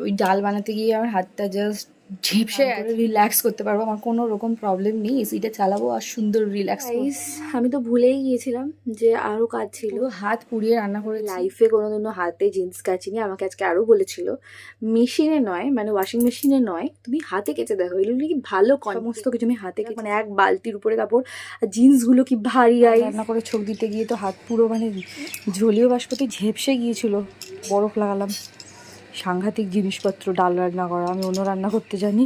ওই ডাল বানাতে গিয়ে আমার হাতটা জাস্ট ঝেপসে রিল্যাক্স করতে পারব। আমার কোনো রকম প্রবলেম নেই। এসিটা চালাবো আর সুন্দর রিল্যাক্স আমি তো ভুলেই গিয়েছিলাম যে আরও কাজ ছিল। হাত পুড়িয়ে রান্না করে লাইফে কোনোদিনও হাতে জিন্স কাচিনি। আমাকে আজকে আরও বলেছিল। মেশিনে নয় মানে ওয়াশিং মেশিনে নয়। তুমি হাতে কেচে দেখো। এগুলো কি ভালো কন- সমস্ত কিছু আমি হাতে মানে এক বালতির উপরে কাপড় আর জিন্সগুলো কি ভারী আই রান্না করে ছোক দিতে গিয়ে তো হাত পুরো মানে জলীয় বাষ্পতে ঝেপসে গিয়েছিল। বরফ লাগালাম। সাংঘাতিক জিনিসপত্র, ডাল রান্না করা, আমি অন্য রান্না করতে জানি।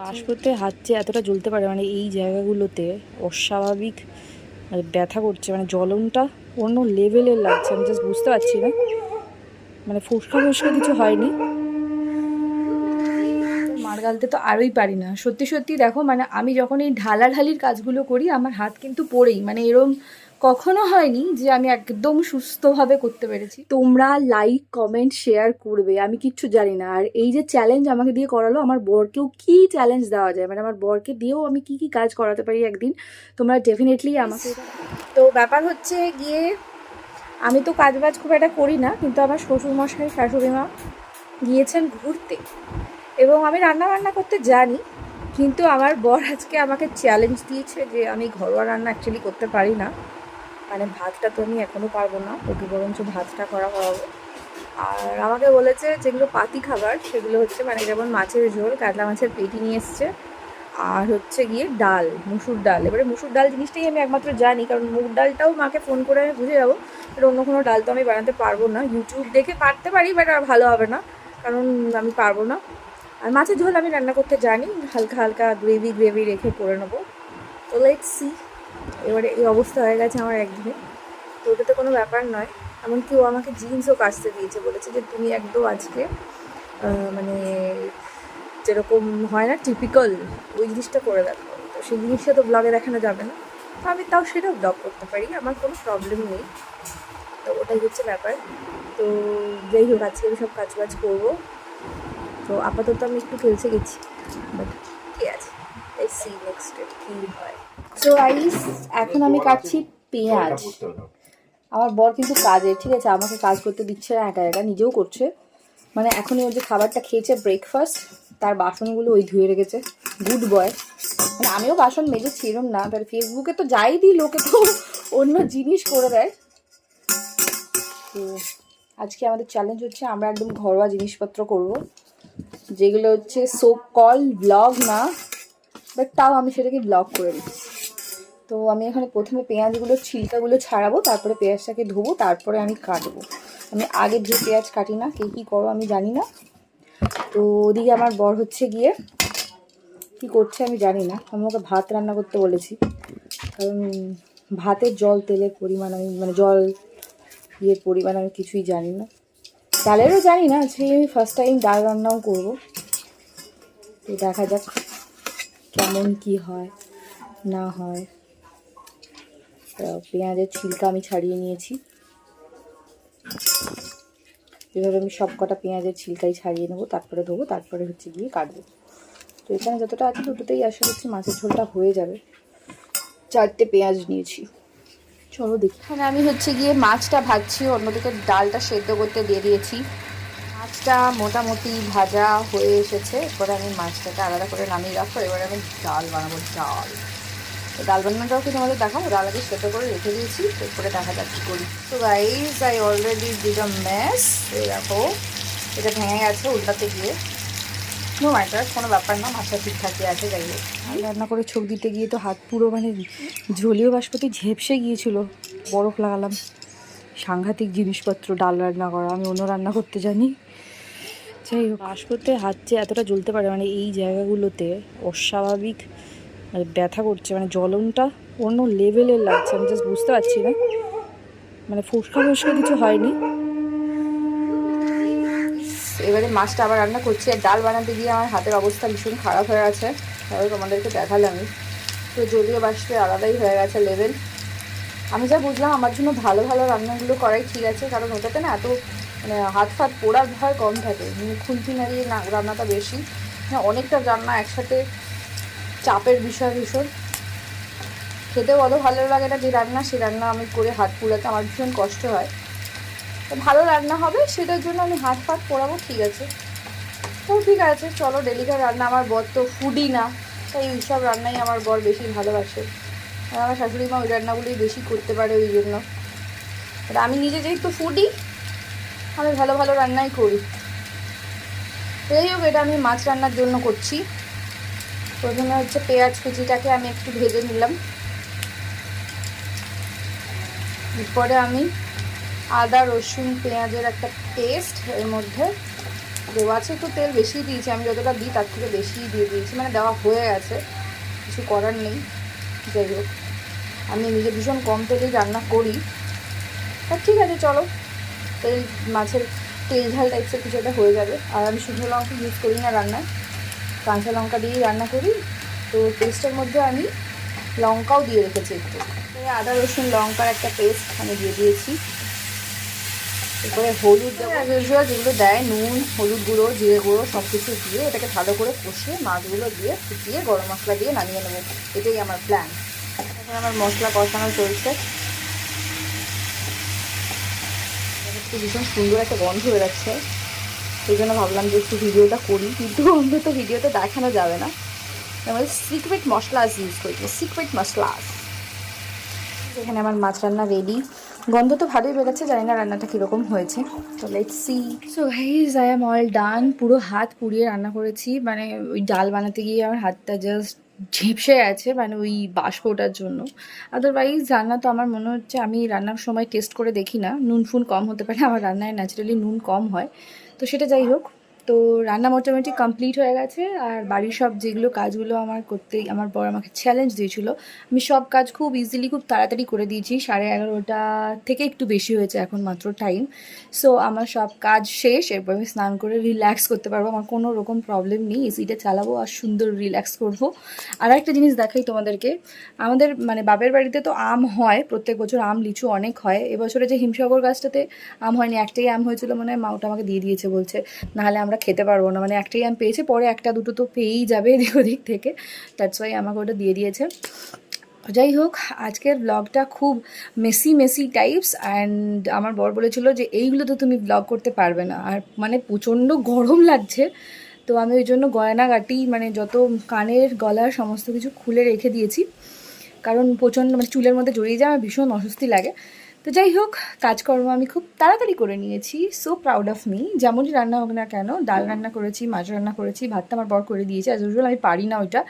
বাষ্পতে হাত যে এতটা জ্বলতে পারে মানে এই জায়গাগুলোতে অস্বাভাবিক মানে ব্যথা করছে মানে জ্বলনটা অন্য লেভেলের লাগছে, আমি জাস্ট বুঝতে পারছি না। মানে ফুসকা ফুসকা কিছু হয়নি। মার গালতে তো আরোই পারি না। সত্যি সত্যি দেখো মানে আমি যখন এই ঢালাঢালির কাজগুলো করি, আমার হাত কিন্তু পড়েই মানে এরম কখনো হয়নি যে আমি একদম সুস্থভাবে করতে পেরেছি। তোমরা লাইক কমেন্ট শেয়ার করবে, আমি কিচ্ছু জানি না। আর এই যে চ্যালেঞ্জ আমাকে দিয়ে করালো, আমার বরকেও কি চ্যালেঞ্জ দেওয়া যায়? মানে আমার বরকে দিয়েও আমি কি কি কাজ করাতে পারি একদিন? তোমরা ডেফিনেটলি আমাকে তো ব্যাপার হচ্ছে গিয়ে, আমি তো কাজবাজ খুব একটা করি না, কিন্তু আমার শ্বশুরমশাই, শাশুড়ি মা গিয়েছেন ঘুরতে। এবং আমি রান্না বান্না করতে জানি, কিন্তু আমার বর আজকে আমাকে চ্যালেঞ্জ দিয়েছে যে আমি ঘরোয়া রান্না অ্যাকচুয়ালি করতে পারি না। মানে ভাতটা তো আমি এখনও পারব না ওকে বরঞ্চ ভাতটা করা করাবো আর আমাকে বলেছে যেগুলো পাতি খাবার, সেগুলো হচ্ছে মানে যেমন মাছের ঝোল, কাতলা মাছের পেটি নিয়ে এসছে, আর হচ্ছে গিয়ে ডাল, মুসুর ডাল। এবারে মুসুর ডাল জিনিসটাই আমি একমাত্র জানি, কারণ মুগ ডালটাও মাকে ফোন করে আমি বুঝে যাব এবার অন্য কোনো ডাল তো আমি বানাতে পারব না। ইউটিউব দেখে পারতে পারি বাট আর ভালো হবে না, কারণ আমি পারব না। আর মাছের ঝোল আমি রান্না করতে জানি, হালকা হালকা গ্রেভি গ্রেভি রেখে করে নেব। তো লেট সি এবারে এই অবস্থা হয়ে গেছে আমার একদিনে। তো ওটা তো কোনো ব্যাপার নয়। এমনকি ও আমাকে জিন্সও কাচতে দিয়েছে। বলেছে যে, তুমি একদম আজকে মানে যেরকম হয় না টিপিক্যাল ওই জিনিসটা করে দেখো। তো সেই জিনিসটা তো ব্লগে দেখানো যাবে না। তো আমি তাও সেটাও ব্লগ করতে পারি। আমার কোনো প্রবলেম নেই। তো ওটাই হচ্ছে ব্যাপার। তো যাই হোক, আজকে আমি সব কাজ বাজ করব। তো আপাতত আমি একটু খেলছে গেছি। বাট ঠিক আছে। এই সি নেক্সট কী হয়। সো আইস এখন আমি কাটছি পেঁয়াজ। আমার বর কিন্তু কাজে, ঠিক আছে, আমাকে কাজ করতে দিচ্ছে না একা একা, নিজেও করছে। মানে এখনই ও যে খাবারটা খেয়েছে ব্রেকফাস্ট তার বাসনগুলো ওই ধুয়ে রেখেছে। গুড বয় মানে আমিও বাসন মেজেছি এরম না তার ফেসবুকে তো যাই দিই, লোকে তো অন্য জিনিস করে দেয়। তো আজকে আমাদের চ্যালেঞ্জ হচ্ছে, আমরা একদম ঘরোয়া জিনিসপত্র করব, যেগুলো হচ্ছে সো কল ব্লগ না বাট তাও আমি সেটাকে ব্লগ করে দিচ্ছি। তো আমি এখানে প্রথমে পেঁয়াজগুলো, ছিলকাগুলো ছাড়াবো, তারপরে পেঁয়াজটাকে ধোবো, তারপরে আমি কাটবো। আমি আগে ধুয়ে পেঁয়াজ কাটি না, কে কী করো আমি জানি না। তো ওদিকে আমার বর হচ্ছে গিয়ে কি করছে আমি জানি না। আমি ওকে ভাত রান্না করতে বলেছি। কারণ ভাতের জল, তেলের পরিমাণ আমি মানে জল ইয়ের পরিমাণ আমি কিছুই জানি না। ডালেরও জানি না, আজকে আমি ফার্স্ট টাইম ডাল রান্নাও করব। তো দেখা যাক কেমন কি হয়, না হয়। পেঁয়াজের ছিলকা আমি ছাড়িয়ে নিয়েছি। এভাবে আমি সব কটা পেঁয়াজের ছিলকাই ছাড়িয়ে নেব, তারপরে ধোবো, তারপরে হচ্ছে গিয়ে কাটবো। তো এখানে যতটা আছে দুটোতেই আশা করছি মাছের ঝোলটা হয়ে যাবে। চারটে পেঁয়াজ নিয়েছি। চলো দেখি। এখানে আমি হচ্ছে গিয়ে মাছটা ভাজছি, অন্যদিকে ডালটা সেদ্ধ করতে দিয়ে দিয়েছি। মাছটা মোটামুটি ভাজা হয়ে এসেছে, এরপরে আমি মাছটাকে আলাদা করে নামিয়ে রাখব, এবারে আমি ডাল বানাবো, ডাল। ডাল বানানোটাও কি তোমাদের দেখাবো। ডাল আগে সেদ্ধ করে রেখে দিয়েছি এরপরে দেখা যাক করি। তো গাইজ আই অলরেডি ম্যাস এই দেখো, এটা ভেঙে গেছে উল্টাতে গিয়ে। নো ম্যাটার কোনো ব্যাপার না মাছটা ঠিকঠাকই আছে, যাই হোক। রান্না করে ছোক দিতে গিয়ে তো হাত পুরো মানে জলীয় বাষ্পতে ঝেপসে গিয়েছিল। বরফ লাগালাম। সাংঘাতিক জিনিসপত্র, ডাল রান্না করা। আমি অন্য রান্না করতে জানি। যাই হোক, বাষ্পতে হাত যে এতটা জ্বলতে পারে মানে এই জায়গাগুলোতে অস্বাভাবিক মানে ব্যথা করছে মানে জ্বলনটা অন্য লেভেলের লাগছে, আমি জাস্ট বুঝতে পারছি না। মানে ফুসকা ফুসকা কিছু হয়নি। এবারে মাছটা আবার রান্না করছি, আর ডাল বানাতে গিয়ে আমার হাতের অবস্থা ভীষণ খারাপ হয়ে গেছে। তাহলে তোমাদেরকে দেখালামই তো যদিও বাষ্পে আলাদাই হয়ে গেছে লেভেল আমি যা বুঝলাম, আমার জন্য ভালো ভালো রান্নাগুলো করাই ঠিক আছে, কারণ ওটাতে না এত মানে হাত ফাত পোড়ার ভয় কম থাকে। খুন্তি নাড়িয়ে না রান্নাটা বেশি। হ্যাঁ অনেকটা রান্না একসাথে চাপের বিষয় ভীষণ। খেতেও অত ভালো লাগে না, যে রান্না সে রান্না আমি করে হাত পুড়াতে আমার ভীষণ কষ্ট হয়। তো ভালো রান্না হবে, সেটার জন্য আমি হাত ফাত পোড়াবো, ঠিক আছে। তো ঠিক আছে, চলো ডেলিকার রান্না, আমার বর তো ফুডই না, তাই এইসব রান্নাই আমার বর বেশি ভালোবাসে। আর আমার শাশুড়ি মা ওই রান্নাগুলোই বেশি করতে পারে ওই জন্য। আর আমি নিজে যেহেতু ফুডি আমি ভালো ভালো রান্নাই করি। যাই হোক, এটা আমি মাছ রান্নার জন্য করছি। প্রথমে হচ্ছে পেঁয়াজ কুচিটাকে আমি একটু ভেজে নিলাম। এরপরে আমি আদা, রসুন, পেঁয়াজের একটা পেস্ট এর মধ্যে দেওয়া আছে। একটু তেল বেশি দিয়েছি, আমি যতটা দিই তার থেকে বেশি দিয়ে দিয়েছি মানে দেওয়া হয়ে গেছে, কিছু করার নেই। যাই হোক, আমি নিজে ভীষণ কম তেলেই রান্না করি। তা ঠিক আছে, চলো। তেল মাছের তেল ঝাল টাইপসের কিছু একটা হয়ে যাবে। আর আমি শুকনো লঙ্কা ইউজ করি না রান্নায়। কাঁচা লঙ্কা দিয়েই রান্না করি। তো পেস্টের মধ্যে আমি লঙ্কাও দিয়ে রেখেছি একটু। আদা, রসুন, লঙ্কার একটা পেস্ট আমি দিয়ে দিয়েছি। এরপরে হলুদ usual যেগুলো দেয়, নুন, হলুদ গুঁড়ো, জিরে গুঁড়ো সব কিছু দিয়ে এটাকে ভালো করে কষিয়ে মাছগুলো দিয়ে ফুটিয়ে গরম মশলা দিয়ে নামিয়ে নেব। এটাই আমার প্ল্যান এখন আমার মশলা কষানো চলছে। ভীষণ সুন্দর একটা গন্ধ বেরোচ্ছে। সেই জন্য ভাবলাম যে একটু ভিডিওটা করি, কিন্তু অন্য তো ভিডিওতে দেখানো যাবে না। আমাদের সিক্রেট মশলাস ইউজ করি সিক্রেট মশলাস। এখানে আমার মাছ রান্না রেডি গন্ধ তো ভালোই বেরোচ্ছে, জানি না রান্নাটা কীরকম হয়েছে। তো let see so guys I am all done পুরো হাত পুড়িয়ে রান্না করেছি। মানে ওই ডাল বানাতে গিয়ে আমার হাতটা জাস্ট ঝেপসে আছে মানে ওই বাষ্পটার জন্য। আদারওয়াইজ রান্না তো আমার মনে হচ্ছে আমি রান্নার সময় টেস্ট করে দেখি না। নুন ফুন কম হতে পারে, আমার রান্নায় ন্যাচারালি নুন কম হয়। তো সেটা যাই হোক তো রান্না মোটামুটি কমপ্লিট হয়ে গেছে, আর বাড়ির সব যেগুলো কাজগুলো আমার করতেই আমার বর আমাকে চ্যালেঞ্জ দিয়েছিল, আমি সব কাজ খুব ইজিলি খুব তাড়াতাড়ি করে দিয়েছি, সাড়ে এগারোটা থেকে একটু বেশি হয়েছে এখন মাত্র টাইম সো আমার সব কাজ শেষ, এরপর আমি স্নান করে রিল্যাক্স করতে পারব, আমার কোনো রকম প্রবলেম নেই এসিটা চালাবো আর সুন্দর রিল্যাক্স করব। আর একটা জিনিস দেখাই তোমাদেরকে, আমাদের মানে বাপের বাড়িতে তো আম হয়, প্রত্যেক বছর আম, লিচু অনেক হয়, এবছরে যে হিমসাগর গাছটাতে আম হয়নি, একটাই আম হয়েছিল মানে মা ওটা আমাকে দিয়ে দিয়েছে বলছে, নাহলে আমরা খেতে পারব না। মানে একটাই আম পেয়েছে, পরে একটা দুটো তো পেয়েই যাবে এদিক ওদিক থেকে। দ্যাটস ওয়াই আমাকে ওটা দিয়ে দিয়েছে। যাই হোক, আজকের ব্লগটা খুব মেসি মেসি টাইপস অ্যান্ড আমার বর বলেছিল যে এইগুলো তো তুমি ব্লগ করতে পারবে না। আর মানে প্রচণ্ড গরম লাগছে। তো আমি ওই জন্য গয়নাগাটি মানে যত কানের গলার সমস্ত কিছু খুলে রেখে দিয়েছি। কারণ প্রচণ্ড মানে চুলের মধ্যে জড়িয়ে যায় আমার ভীষণ অস্বস্তি লাগে। তো যাই হোক, কাজকর্ম আমি খুব তাড়াতাড়ি করে নিয়েছি। সো প্রাউড অফ মি যেমনই রান্না হোক না কেন, ডাল রান্না করেছি, মাছ রান্না করেছি, ভাতটা আমার বর করে দিয়েছে। অ্যাজ ইউজুয়াল আমি পারি না ওইটা।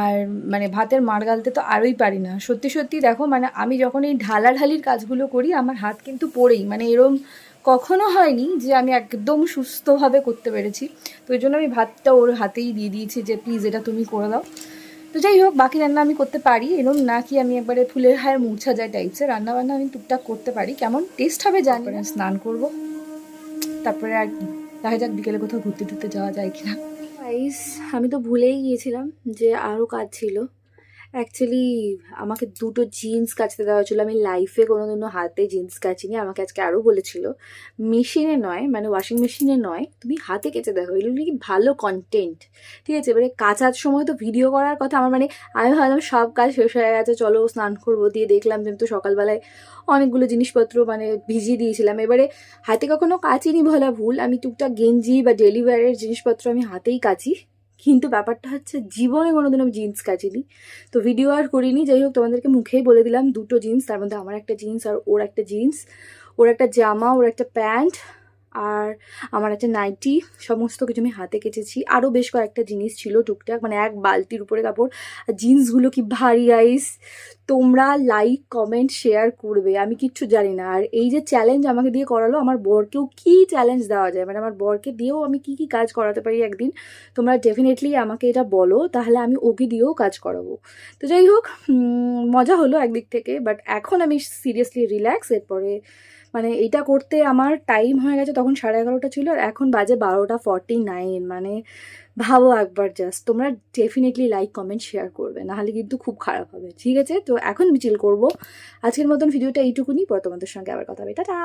আর মানে ভাতের মার গালতে তো আরোই পারি না। সত্যি সত্যি দেখো মানে আমি যখন এই ঢালাঢালির কাজগুলো করি, আমার হাত কিন্তু পড়েই। মানে এরম কখনো হয়নি যে আমি একদম সুস্থভাবে করতে পেরেছি। তো ওই জন্য আমি ভাতটা ওর হাতেই দিয়ে দিয়েছি যে, প্লিজ এটা তুমি করে দাও। তো যাই হোক বাকি রান্না আমি করতে পারি। এরকম না কি আমি একবারে ফুলের হায়ের মূর্ছা যায় টাইপসের রান্না বান্না আমি টুকটাক করতে পারি। কেমন টেস্ট হবে জানি না। স্নান করব। তারপরে আর কি দেখা যাক বিকেলে কোথাও ঘুরতে টুরতে যাওয়া যায় কিনা। আমি তো ভুলেই গিয়েছিলাম যে আরও কাজ ছিল। অ্যাকচুয়ালি আমাকে দুটো জিন্স কাচতে দেওয়া হয়েছিল। আমি লাইফে কোনোদিনও হাতে জিন্স কাচিনি। আমাকে আজকে আরও বলেছিল মেশিনে নয় মানে ওয়াশিং মেশিনে নয়, তুমি হাতে কেচে দেখো। এগুলো কি ভালো কন্টেন্ট ঠিক আছে? এবারে কাচার সময় তো ভিডিও করার কথা। আমার মানে আমি ভাবলাম সব কাজ শেষ হয়ে গেছে, চলো স্নান করব দিয়ে দেখলাম যে তো সকালবেলায় অনেকগুলো জিনিসপত্র মানে ভিজিয়ে দিয়েছিলাম। এবারে হাতে কখনো কাচিনি বলা ভুল। আমি টুকটাক গেঞ্জি বা ডেলিভারের জিনিসপত্র আমি হাতেই কাচি। কিন্তু ব্যাপারটা হচ্ছে জীবনে কোনোদিন আমি জিন্স কাচিনি। তো ভিডিও আর করিনি, যাই হোক তোমাদেরকে মুখেই বলে দিলাম, দুটো জিন্স তার মধ্যে আমার একটা জিন্স আর ওর একটা জিন্স ওর একটা জামা, ওর একটা প্যান্ট আর আমার একটা নাইটি সমস্ত কিছু আমি হাতে কেচেছি। আরও বেশ কয়েকটা জিনিস ছিল টুকটাক মানে এক বালতির উপরে কাপড়। আর জিন্সগুলো কি ভারী আইস তোমরা লাইক কমেন্ট শেয়ার করবে। আমি কিচ্ছু জানি না। আর এই যে চ্যালেঞ্জ আমাকে দিয়ে করালো, আমার বরকেও কি চ্যালেঞ্জ দেওয়া যায়? মানে আমার বরকে দিয়েও আমি কি কি কাজ করাতে পারি একদিন? তোমরা ডেফিনেটলি আমাকে এটা বলো, তাহলে আমি ওকে দিয়েও কাজ করাবো। তো যাই হোক মজা হলো একদিক থেকে বাট এখন আমি সিরিয়াসলি রিল্যাক্স এরপরে মানে এটা করতে আমার টাইম হয়ে গেছে তখন সাড়ে এগারোটা ছিল, আর এখন বাজে বারোটা ফর্টি নাইন মানে ভাবো একবার জাস্ট তোমরা ডেফিনেটলি লাইক কমেন্ট শেয়ার করবে, নাহলে কিন্তু খুব খারাপ হবে। ঠিক আছে? তো এখন মিছিল করব। আজকের মতন ভিডিওটা এইটুকুনি। পর তোমাদের সঙ্গে আবার কথা হবে। টাটা!